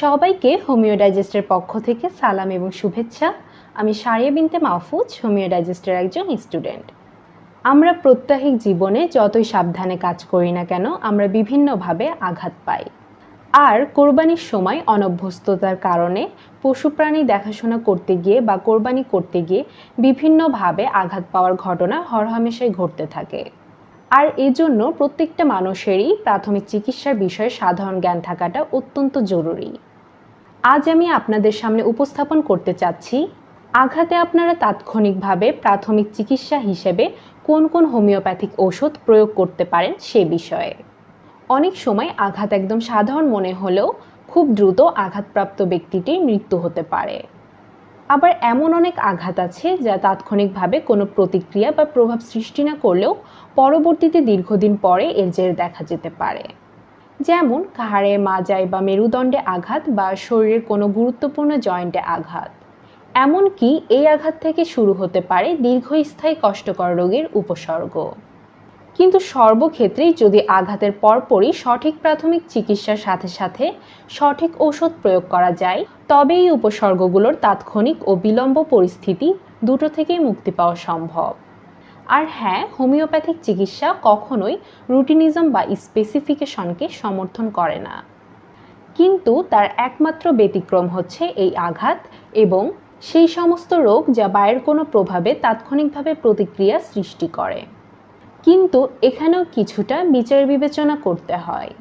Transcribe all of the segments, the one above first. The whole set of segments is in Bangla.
সবাইকে হোমিও ডাইজেস্টের পক্ষ থেকে সালাম এবং শুভেচ্ছা। আমি সারিয়া বিনতে মাহফুজ হোমিও ডাইজেস্টের একজন স্টুডেন্ট। আমরা প্রত্যাহিক জীবনে যতই সাবধানে কাজ করি না কেন, আমরা বিভিন্নভাবে আঘাত পাই। আর কোরবানির সময় অনভ্যস্ততার কারণে পশু প্রাণী দেখাশোনা করতে গিয়ে বা কোরবানি করতে গিয়ে বিভিন্নভাবে আঘাত পাওয়ার ঘটনা হরহামেশাই ঘটতে থাকে। আর এজন্য প্রত্যেকটা মানুষেরই প্রাথমিক চিকিৎসার বিষয়ে সাধারণ জ্ঞান থাকাটা অত্যন্ত জরুরি। আজ আমি আপনাদের সামনে উপস্থাপন করতে চাচ্ছি, আঘাতে আপনারা তাৎক্ষণিকভাবে প্রাথমিক চিকিৎসা হিসেবে কোন কোন হোমিওপ্যাথিক ওষুধ প্রয়োগ করতে পারেন সে বিষয়ে। অনেক সময় আঘাত একদম সাধারণ মনে হলেও খুব দ্রুত আঘাতপ্রাপ্ত ব্যক্তিটির মৃত্যু হতে পারে। আবার এমন অনেক আঘাত আছে যা তাৎক্ষণিকভাবে কোনো প্রতিক্রিয়া বা প্রভাব সৃষ্টি না করলেও পরবর্তীতে দীর্ঘদিন পরে এর জের দেখা যেতে পারে। যেমন ঘাড়ে মাজায় বা মেরুদণ্ডে আঘাত বা শরীরের কোনো গুরুত্বপূর্ণ জয়েন্টে আঘাত। এমনকি এই আঘাত থেকে শুরু হতে পারে দীর্ঘস্থায়ী কষ্টকর রোগের উপসর্গ। কিন্তু সর্বক্ষেত্রেই যদি আঘাতের পরপরই সঠিক প্রাথমিক চিকিৎসার সাথে সাথে সঠিক ঔষধ প্রয়োগ করা যায়, তবে এই উপসর্গগুলোর তাৎক্ষণিক ও বিলম্ব পরিস্থিতি দুটো থেকেই মুক্তি পাওয়া সম্ভব। আর হ্যাঁ হোমিওপ্যাথিক চিকিৎসা কখনোই রুটিনিজম বা স্পেসিফিকেশনকে সমর্থন করে না। কিন্তু তার একমাত্র ব্যতিক্রম হচ্ছে এই আঘাত এবং সেই সমস্ত রোগ যা বাইরের কোনো প্রভাবে তাৎক্ষণিকভাবে প্রতিক্রিয়া সৃষ্টি করে। কিন্তু এখানেও কিছুটা বিচার বিবেচনা করতে হয়।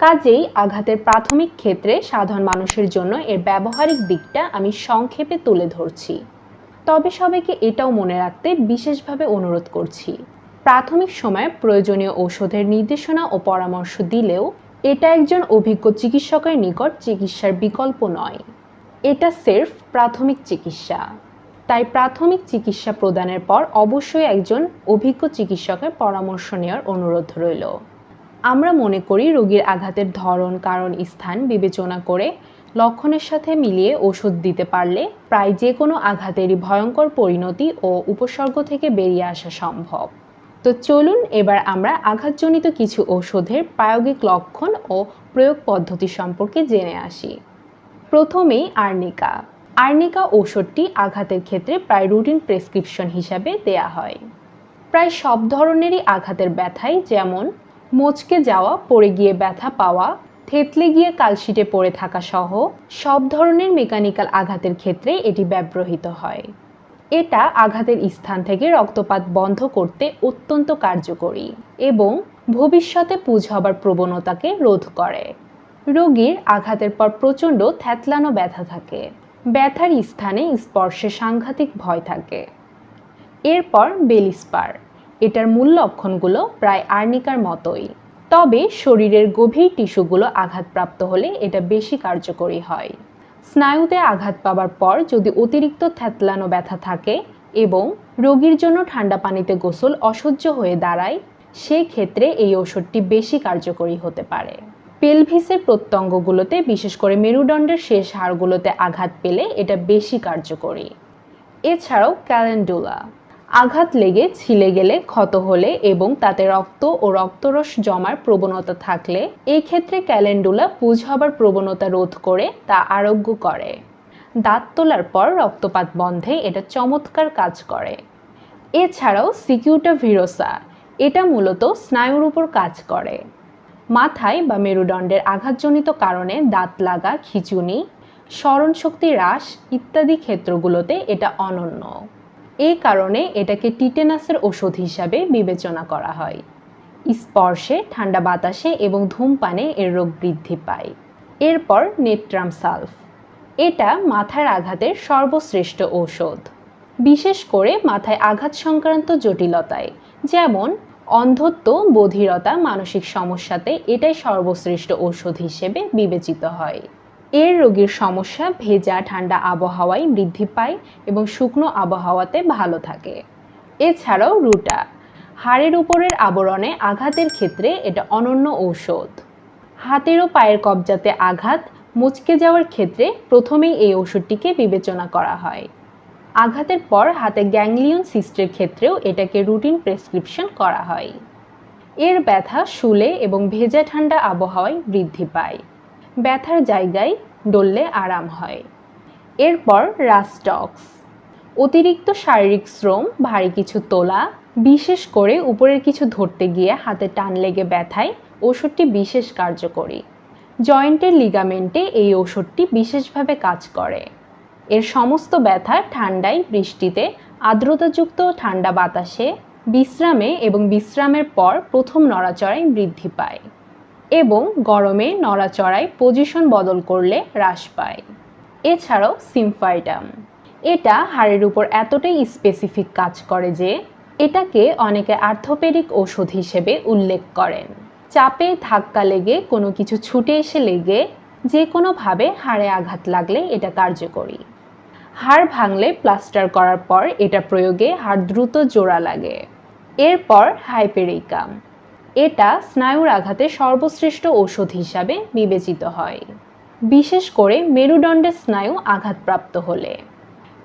কাজেই আঘাতের প্রাথমিক ক্ষেত্রে সাধারণ মানুষের জন্য এর ব্যবহারিক দিকটা আমি সংক্ষেপে তুলে ধরছি। তবে সবাইকে এটাও মনে রাখতে বিশেষভাবে অনুরোধ করছি। প্রাথমিক সময়ে প্রয়োজনীয় ঔষধের নির্দেশনা ও পরামর্শ দিলেও এটা একজন অভিজ্ঞ চিকিৎসকের নিকট চিকিৎসার বিকল্প নয়। এটা সেরফ প্রাথমিক চিকিৎসা। তাই প্রাথমিক চিকিৎসা প্রদানের পর অবশ্যই একজন অভিজ্ঞ চিকিৎসকের পরামর্শ নেওয়ার অনুরোধ রইল। আমরা মনে করি রোগীর আঘাতের ধরন, কারণ, স্থান বিবেচনা করে লক্ষণের সাথে মিলিয়ে ওষুধ দিতে পারলে প্রায় যে কোনো আঘাতেরই ভয়ঙ্কর পরিণতি ও উপসর্গ থেকে বেরিয়ে আসা সম্ভব। তো চলুন এবার আমরা আঘাতজনিত কিছু ঔষধের প্রায়োগিক লক্ষণ ও প্রয়োগ পদ্ধতি সম্পর্কে জেনে আসি। প্রথমেই আর্নিকা। আর্নিকা ঔষধটি আঘাতের ক্ষেত্রে প্রায় রুটিন প্রেসক্রিপশন হিসাবে দেয়া হয়। প্রায় সব ধরনেরই আঘাতের ব্যথাই যেমন, মোচকে যাওয়া, পড়ে গিয়ে ব্যথা পাওয়া থেতলে গিয়ে কালশিটে পড়ে থাকা সহ সব ধরনের মেকানিক্যাল আঘাতের ক্ষেত্রে এটি ব্যবহৃত হয়। এটা আঘাতের স্থান থেকে রক্তপাত বন্ধ করতে অত্যন্ত কার্যকরী এবং ভবিষ্যতে পুজ হবার প্রবণতাকে রোধ করে। রোগীর আঘাতের পর প্রচণ্ড থ্যাতলানো ব্যথা থাকে। ব্যথার স্থানে স্পর্শে সাংঘাতিক ভয় থাকে। এরপর বেলিস্পার। এটার মূল লক্ষণগুলো প্রায় আর্নিকার মতোই। তবে শরীরের গভীর টিস্যুগুলো আঘাতপ্রাপ্ত হলে এটা বেশি কার্যকরী হয়। স্নায়ুতে আঘাত পাবার পর যদি অতিরিক্ত থ্যাতলানো ব্যথা থাকে এবং রোগীর জন্য ঠান্ডা পানিতে গোসল অসহ্য হয়ে দাঁড়ায় সেই ক্ষেত্রে এই ওষুধটি বেশি কার্যকরী হতে পারে। পেলভিসের প্রত্যঙ্গগুলোতে, বিশেষ করে মেরুদণ্ডের শেষ হাড়গুলোতে আঘাত পেলে এটা বেশি কার্যকরী। এছাড়াও ক্যালেন্ডুলা। আঘাত লেগে ছিলে গেলে ক্ষত হলে এবং তাতে রক্ত ও রক্তরস জমার প্রবণতা থাকলে এই ক্ষেত্রে ক্যালেন্ডুলা পুজ হবার প্রবণতা রোধ করে তা আরোগ্য করে। দাঁত তোলার পর রক্তপাত বন্ধে এটা চমৎকার কাজ করে। এছাড়াও সিকিউটা ভিরোসা, এটা মূলত স্নায়ুর উপর কাজ করে। মাথায় বা মেরুদণ্ডের আঘাতজনিত কারণে দাঁত লাগা, খিচুনি, স্মরণশক্তি হ্রাস ইত্যাদি ক্ষেত্রগুলোতে এটা অনন্য। এই কারণে এটাকে টিটেনাসের ওষুধ হিসাবে বিবেচনা করা হয়। স্পর্শে, ঠান্ডা বাতাসে এবং ধূমপানে এর রোগ বৃদ্ধি পায়। এরপর নেট্রাম সালফ। এটা মাথার আঘাতের সর্বশ্রেষ্ঠ ঔষধ। বিশেষ করে মাথায় আঘাত সংক্রান্ত জটিলতায়, যেমন অন্ধত্ব, বধিরতা, মানসিক সমস্যাতে এটাই সর্বশ্রেষ্ঠ ঔষধ হিসেবে বিবেচিত হয়। এর রোগীর সমস্যা, ভেজা, ঠান্ডা আবহাওয়ায় বৃদ্ধি পায় এবং শুকনো আবহাওয়াতে ভালো থাকে। এছাড়াও রুটা, হাড়ের উপরের আবরণে আঘাতের ক্ষেত্রে এটা অনন্য ঔষধ। হাতের ও পায়ের কবজাতে আঘাত মুচকে যাওয়ার ক্ষেত্রে প্রথমেই এই ওষুধটিকে বিবেচনা করা হয়। আঘাতের পর হাতে গ্যাংলিয়ন সিস্টের ক্ষেত্রেও এটাকে রুটিন প্রেসক্রিপশন করা হয়। এর ব্যথা, শুলে এবং ভেজা ঠান্ডা আবহাওয়ায় বৃদ্ধি পায়। ব্যথার জায়গায় ডললে আরাম হয়। এরপর রাস্টক্স। অতিরিক্ত শারীরিক শ্রম, ভারী কিছু তোলা, বিশেষ করে উপরের কিছু ধরতে গিয়ে হাতে টান লেগে ব্যথায় ওষুধটি বিশেষ কার্যকরী। জয়েন্টের লিগামেন্টে এই ওষুধটি বিশেষভাবে কাজ করে। এর সমস্ত ব্যথা ঠান্ডায় বৃষ্টিতে, আর্দ্রতাযুক্ত ঠান্ডা বাতাসে, বিশ্রামে এবং বিশ্রামের পর প্রথম নড়াচড়ায় বৃদ্ধি পায়। এবং গরমে নড়াচড়ায় পজিশন বদল করলে হ্রাস পায়। এছাড়াও সিমফাইটাম। এটা হাড়ের উপর এতটাই স্পেসিফিক কাজ করে যে এটাকে অনেকে আর্থোপেডিক ওষুধ হিসেবে উল্লেখ করেন। চাপে ধাক্কা লেগে কোনো কিছু ছুটে এসে লেগে যে কোনোভাবে হাড়ে আঘাত লাগলে এটা কার্যকরী। হাড় ভাঙলে প্লাস্টার করার পর এটা প্রয়োগে হাড় দ্রুত জোড়া লাগে। এরপর হাইপেরিকাম। এটা স্নায়ুর আঘাতে সর্বশ্রেষ্ঠ ঔষধ হিসাবে বিবেচিত হয়। বিশেষ করে মেরুদণ্ডের স্নায়ু আঘাতপ্রাপ্ত হলে।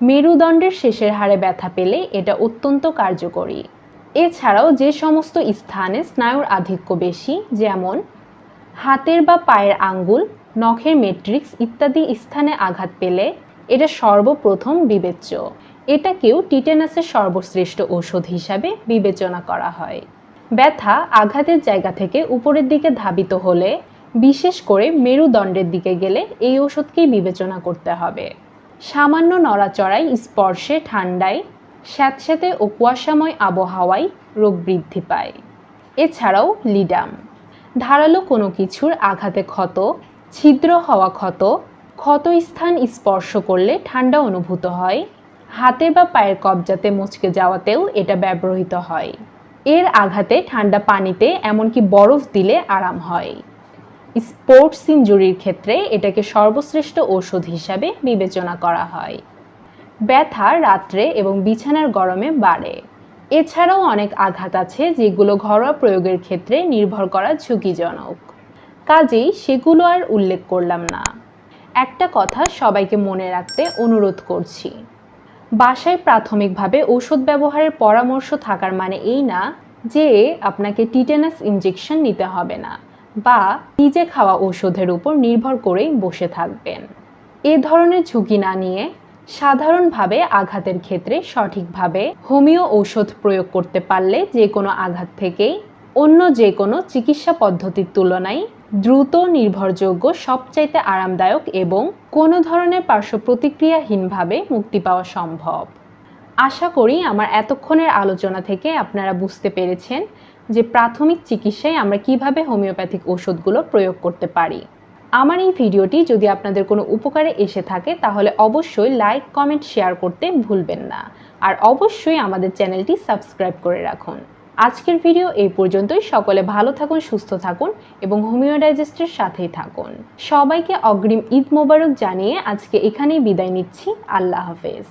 মেরুদণ্ডের শেষের হাড়ে ব্যথা পেলে এটা অত্যন্ত কার্যকরী। এছাড়াও যে সমস্ত স্থানে স্নায়ুর আধিক্য বেশি, যেমন হাতের বা পায়ের আঙ্গুল, নখের মেট্রিক্স ইত্যাদি স্থানে আঘাত পেলে এটা সর্বপ্রথম বিবেচ্য। এটাকেও টিটেনাসের সর্বশ্রেষ্ঠ ঔষধ হিসাবে বিবেচনা করা হয়। ব্যথা আঘাতের জায়গা থেকে উপরের দিকে ধাবিত হলে, বিশেষ করে মেরুদণ্ডের দিকে গেলে এই ওষুধকেই বিবেচনা করতে হবে। সামান্য নড়াচড়ায় স্পর্শে ঠান্ডায়, স্যাঁতস্যাঁতে ও কুয়াশাময় আবহাওয়ায় রোগ বৃদ্ধি পায়। এছাড়াও লিডাম, ধারালো কোনো কিছুর আঘাতে ক্ষত, ছিদ্র হওয়া ক্ষত ক্ষত স্থান স্পর্শ করলে ঠান্ডা অনুভূত হয়। হাতে বা পায়ের কবজাতে মুচকে যাওয়াতেও এটা ব্যবহৃত হয়। এর আঘাতে ঠান্ডা পানিতে এমনকি বরফ দিলে আরাম হয়। স্পোর্টস ইঞ্জুরির ক্ষেত্রে এটাকে সর্বশ্রেষ্ঠ ওষুধ হিসাবে বিবেচনা করা হয়। ব্যথা রাত্রে এবং বিছানার গরমে বাড়ে। এছাড়াও অনেক আঘাত আছে যেগুলো ঘরোয়া প্রয়োগের ক্ষেত্রে নির্ভর করা ঝুঁকিজনক। কাজেই সেগুলো আর উল্লেখ করলাম না। একটা কথা সবাইকে মনে রাখতে অনুরোধ করছি। বাসায় প্রাথমিকভাবে ওষুধ ব্যবহারের পরামর্শ থাকার মানে এই না যে আপনাকে টিটেনাস ইঞ্জেকশন নিতে হবে না বা নিজে খাওয়া ওষুধের উপর নির্ভর করেই বসে থাকবেন। এ ধরনের ঝুঁকি না নিয়ে সাধারণভাবে আঘাতের ক্ষেত্রে সঠিকভাবে হোমিও ঔষধ প্রয়োগ করতে পারলে যে কোনো আঘাত থেকেই অন্য যে কোনো চিকিৎসা পদ্ধতির তুলনায় দ্রুত নির্ভরযোগ্য, সবচাইতে আরামদায়ক এবং কোনো ধরনের পার্শ্ব প্রতিক্রিয়াহীনভাবে মুক্তি পাওয়া সম্ভব। আশা করি আমার এতক্ষণের আলোচনা থেকে আপনারা বুঝতে পেরেছেন যে প্রাথমিক চিকিৎসায় আমরা কীভাবে হোমিওপ্যাথিক ওষুধগুলো প্রয়োগ করতে পারি। আমার এই ভিডিওটি যদি আপনাদের কোনো উপকারে এসে থাকে, তাহলে অবশ্যই লাইক, কমেন্ট, শেয়ার করতে ভুলবেন না। আর অবশ্যই আমাদের চ্যানেলটি সাবস্ক্রাইব করে রাখুন। আজকের ভিডিও এই পর্যন্তই। সকলে ভালো থাকুন, সুস্থ থাকুন এবং হোমিও ডাইজেস্টের সাথেই থাকুন। সবাইকে অগ্রিম ঈদ মোবারক জানিয়ে আজকে এখানেই বিদায় নিচ্ছি। আল্লাহ হাফেজ।